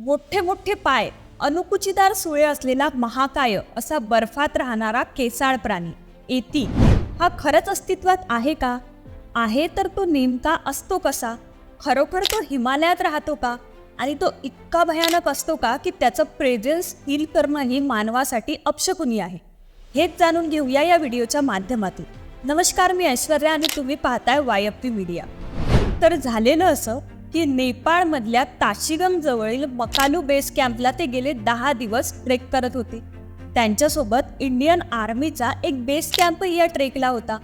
मोठे मोठे पाय अनुकुचीदार सुळे असलेला महाकाय असा बर्फात राहणारा केसाळ प्राणी. एती हा खरंच अस्तित्वात आहे का? आहे तर तो नेमका असतो कसा? खरोखर तो हिमालयात राहतो का? आणि तो इतका भयानक असतो का की त्याचं प्रेझेन्स फील करणं ही मानवासाठी अपशकुनी आहे? हेच जाणून घेऊया या व्हिडिओच्या माध्यमातून. नमस्कार मी ऐश्वर्या आणि तुम्ही पाहताय वायपी मीडिया. तर झालेलं असं की नेपाळमधल्या ताशिगम जवळील मकालू बेस कॅम्पला ते गेले दहा दिवस ट्रेक करत होते. त्यांच्यासोबत इंडियन आर्मीचा एक बेस कॅम्पही या ट्रेकला होता.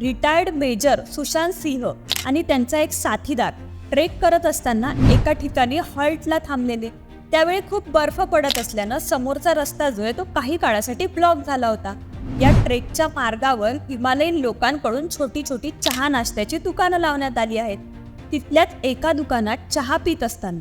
रिटायर्ड मेजर सुशांत सिंह आणि त्यांचा एक साथीदार ट्रेक करत असताना एका ठिकाणी हॉल्टला थांबलेले. त्यावेळी खूप बर्फ पडत असल्यानं समोरचा रस्ता जो आहे तो काही काळासाठी ब्लॉक झाला होता. या ट्रेकच्या मार्गावर हिमालयीन लोकांकडून छोटी छोटी चहा नाश्त्याची दुकानं लावण्यात आली आहेत. तिथल्याच एका दुकानात चहा पित असताना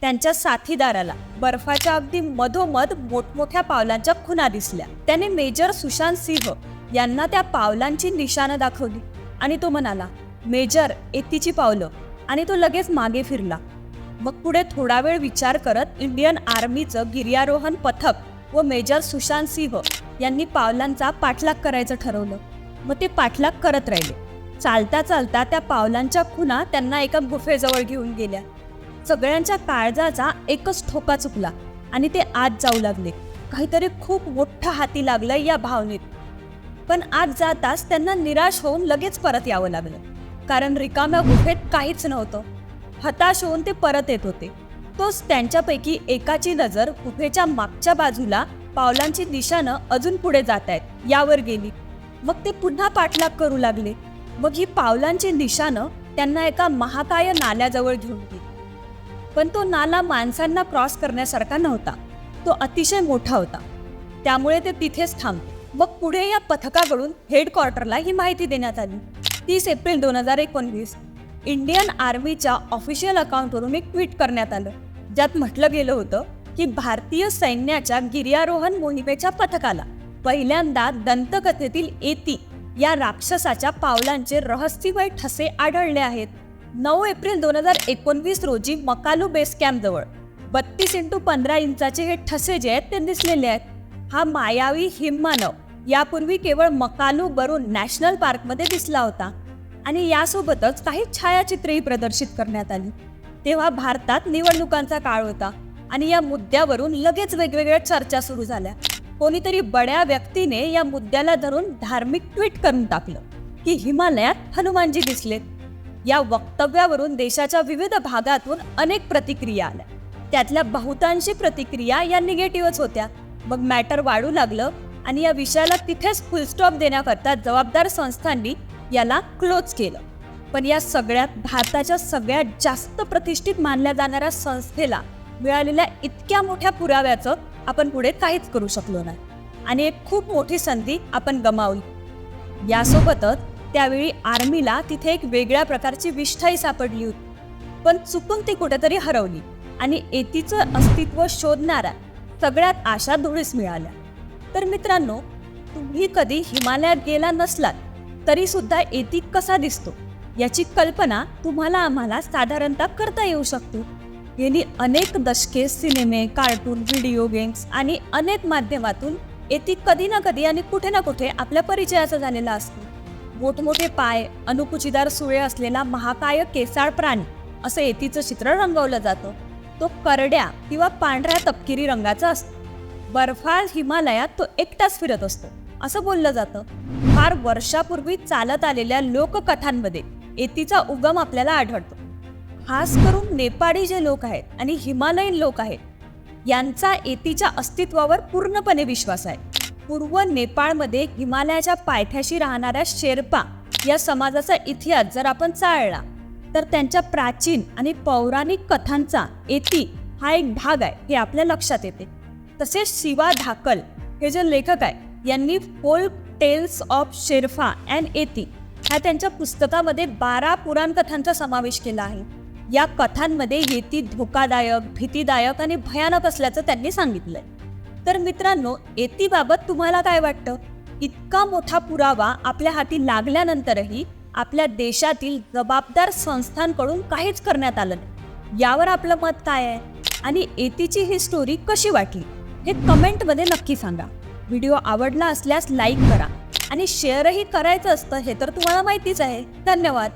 त्यांच्या साथीदाराला बर्फाच्या अगदी मधोमध मोठमोठ्या पावलांच्या खुना दिसल्या. त्याने मेजर सुशांत सिंह यांना त्या पावलांची निशाणं दाखवली आणि तो म्हणाला मेजर एतीची पावलं. आणि तो लगेच मागे फिरला. मग पुढे थोडा वेळ विचार करत इंडियन आर्मीचं गिर्यारोहण पथक व मेजर सुशांत सिंह यांनी पावलांचा पाठलाग करायचं ठरवलं. मग ते पाठलाग करत राहिले. चालता चालता त्या पावलांच्या खुणा त्यांना एका गुफेजवळ घेऊन गेल्या. सगळ्यांच्या काळजाचा एकच ठोका चुकला आणि ते आत जाऊ लागले. काहीतरी खूप मोठं हाती लागलं या भावनेत. पण आत जाताच त्यांना निराश होऊन लगेच परत यावं लागलं. कारण रिकाम्या गुफेत काहीच नव्हतं. हताश होऊन ते परत येत होते. तोच त्यांच्यापैकी एकाची नजर गुफेच्या मागच्या बाजूला पावलांची दिशानं अजून पुढे जात आहेत यावर गेली. मग ते पुन्हा पाठलाग करू लागले. मग ही पावलांची निशानं त्यांना एका महाकाय नाल्याजवळ घेऊन गेली. पण तो नाला माणसांना क्रॉस करण्यासारखा नव्हता. तो अतिशय मोठा होता. त्यामुळे ते तिथेच थांबले. मग पुढे या पथकाकडून हेडक्वार्टरला ही माहिती देण्यात आली. तीस एप्रिल दोन हजार एकोणवीस इंडियन आर्मीच्या ऑफिशियल अकाउंटवरून एक ट्विट करण्यात आलं. ज्यात म्हटलं गेलं होतं की भारतीय सैन्याच्या गिर्यारोहण मोहिमेच्या पथकाला पहिल्यांदा दंतकथेतील एती या राक्षसाच्या पावलांचे रहस्यमय ठसे आढळले आहेत. नऊ एप्रिल दोन हजार एकोणवीस रोजी मकालू बेस कॅम्प जवळ. बत्तीस इंटू पंधरा इंचाचे हे ठसे जे आहेत ते दिसलेले आहेत. हा मायावी हिममानव यापूर्वी केवळ मकालू बरून नॅशनल पार्कमध्ये दिसला होता. आणि यासोबतच काही छायाचित्रेही प्रदर्शित करण्यात आली. तेव्हा भारतात निवडणुकांचा काळ होता आणि या मुद्द्यावरून लगेच वेगवेगळ्या चर्चा सुरू झाल्या. कोणीतरी बड्या व्यक्तीने या मुद्द्याला धरून धार्मिक ट्विट करून टाकलं की हिमालयात हनुमानजी दिसलेत. या वक्तव्यावरून देशाच्या विविध भागातून अनेक प्रतिक्रिया आल्या. त्यातल्या बहुतांशी प्रतिक्रिया या निगेटिव्हच होत्या. मग मॅटर वाढू लागलं आणि या विषयाला तिथेच फुलस्टॉप देण्याकरता जबाबदार संस्थांनी याला क्लोज केलं. पण या सगळ्यात भारताच्या सगळ्यात जास्त प्रतिष्ठित मानल्या जाणाऱ्या संस्थेला मिळालेल्या इतक्या मोठ्या पुराव्याचं आपण पुढे काहीच करू शकलो नाही. आणि एक खूप मोठी संधी आपण गमावली. यासोबतच त्यावेळी आर्मीला तिथे एक वेगळ्या प्रकारची विष्ठाही सापडली होती. पण चुकून ती कुठेतरी हरवली आणि एतीचं अस्तित्व शोधणाऱ्या सगळ्यात आशा धुळीस मिळाल्या. तर मित्रांनो तुम्ही कधी हिमालयात गेला नसलात तरी सुद्धा एती कसा दिसतो याची कल्पना तुम्हाला आम्हाला साधारणतः करता येऊ शकतो. गेली अनेक दशके सिनेमे कार्टून व्हिडिओ गेम्स आणि अनेक माध्यमातून येती कधी ना कधी आणि कुठे ना कुठे आपल्या परिचयाचा झालेला असतो. मोठमोठे पाय अनुकुचीदार सुळे असलेला महाकाय केसाळ प्राणी असं येतीचं चित्र रंगवलं जातं. तो करड्या किंवा पांढऱ्या तपकिरी रंगाचा असतो. बर्फाळ हिमालयात तो एकटाच फिरत असतो असं बोललं जातं. फार वर्षापूर्वी चालत आलेल्या लोककथांमध्ये येतीचा उगम आपल्याला आढळतो. खास करून नेपाळी जे लोक आहेत आणि हिमालयीन लोक आहेत यांचा एतीच्या अस्तित्वावर पूर्णपणे विश्वास आहे. पूर्व नेपाळमध्ये हिमालयाच्या पायथ्याशी राहणाऱ्या शेर्पा या समाजाचा इतिहास जर आपण चाळला तर त्यांच्या प्राचीन आणि पौराणिक कथांचा एती हा एक भाग आहे हे आपल्या लक्षात येते. तसेच शिवा धाकल हे जे लेखक आहे यांनी folk tales of Sherpa and Yeti ह्या त्यांच्या पुस्तकामध्ये बारा पुराणकथांचा समावेश केला आहे. या कथांमध्ये येती धोकादायक भीतीदायक आणि भयानक असल्याचं त्यांनी सांगितलंय. तर मित्रांनो येतीबाबत तुम्हाला काय वाटतं? इतका मोठा पुरावा आपल्या हाती लागल्यानंतरही आपल्या देशातील जबाबदार संस्थांकडून काहीच करण्यात आलं नाही. यावर आपलं मत काय आहे? आणि एतीची ही स्टोरी कशी वाटली? हे कमेंटमध्ये नक्की सांगा. व्हिडिओ आवडला असल्यास लाईक करा आणि शेअरही करायचं असतं हे तर तुम्हाला माहितीच आहे. धन्यवाद.